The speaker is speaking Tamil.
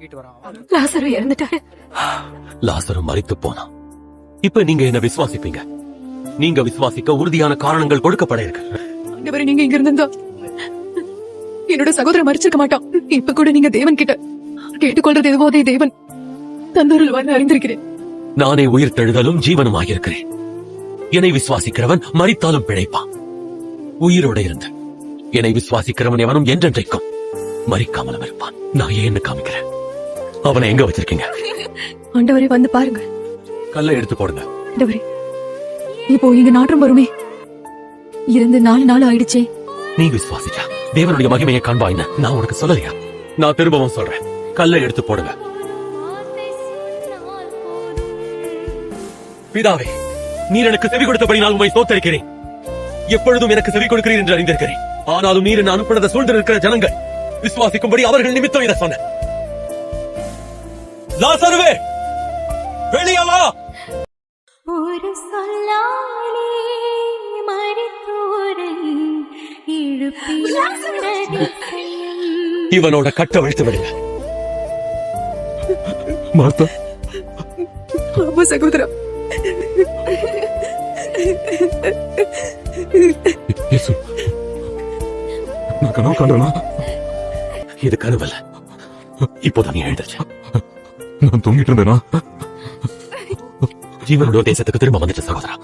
கூட்டிட்டு வரான் லாசரு இறந்துட்டாரு. லாசரும் மறித்து போனான். இப்ப நீங்க என்ன விசுவாசிப்பீங்க? நீங்க விசுவாசிக்க உறுதியான காரணங்கள் கொடுக்கப்பட இருக்கு ஆண்டவரே நீங்க இங்க இருந்திருந்தா என்னோட சகோதரன் மறிச்சிருக்க மாட்டான். இப்ப கூட நீங்க தேவன் கிட்ட கேட்டுக்கொள்றது எதுவோ அதே தேவன் தந்தருள் அறிந்திருக்கிறேன். நானே உயிர் தெழுதலும் ஜீவனுமாயிருக்கிறேன் என்னை விசுவாசிக்கிறவன் மறித்தாலும் பிழைப்பான். உயிரோட இருந்த என்னை விசுவாசிக்கிறவன் எவனும் என்றென்றைக்கும் மறிக்காமலும் இருப்பான். நான் ஏன்னு காமிக்கிறேன்? அவனை எங்க வச்சிருக்கீங்க? ஆண்டவரே வந்து பாருங்க கல்லை எடுத்து போடுங்க. ஆண்டவரே இப்போ இங்க நாற்றம் வருமே? இருந்து நாலு நாள் ஆயிடுச்சே. நீ விசுவாசிச்சா தேவனுடைய மகிமையை காண்பாயின்னு நான் உனக்கு சொல்லலையா? நான் திரும்பவும் சொல்றேன். கல்லை எடுத்து போடுங்க. பிதாவே நீர் எனக்கு செவி கொடுத்தபடி நான் உண்மை தோத்தரிக்கிறேன் எப்பொழுதும் எனக்கு செவி கொடுக்கிறீர் என்று அறிந்திருக்கிறேன். ஆனாலும் நீர் என்ன அனுப்பினதை சூழ்ந்து இருக்கிற ஜனங்கள் விசுவாசிக்கும்படி அவர்கள் நிமித்தம் இதை சொன்ன லாசருவே வெளியே வா. ஒரு சொல்லாலே மறித்தோரை இவனோட கட்ட விழுத்து விடுங்க மார்த்தா. ஆமா சகோதரா. நான் கனவு காண்டனா இது கனவல்ல. இப்போதான் 난 동기를 내나?自分の伝説作るもまでじゃさこさら。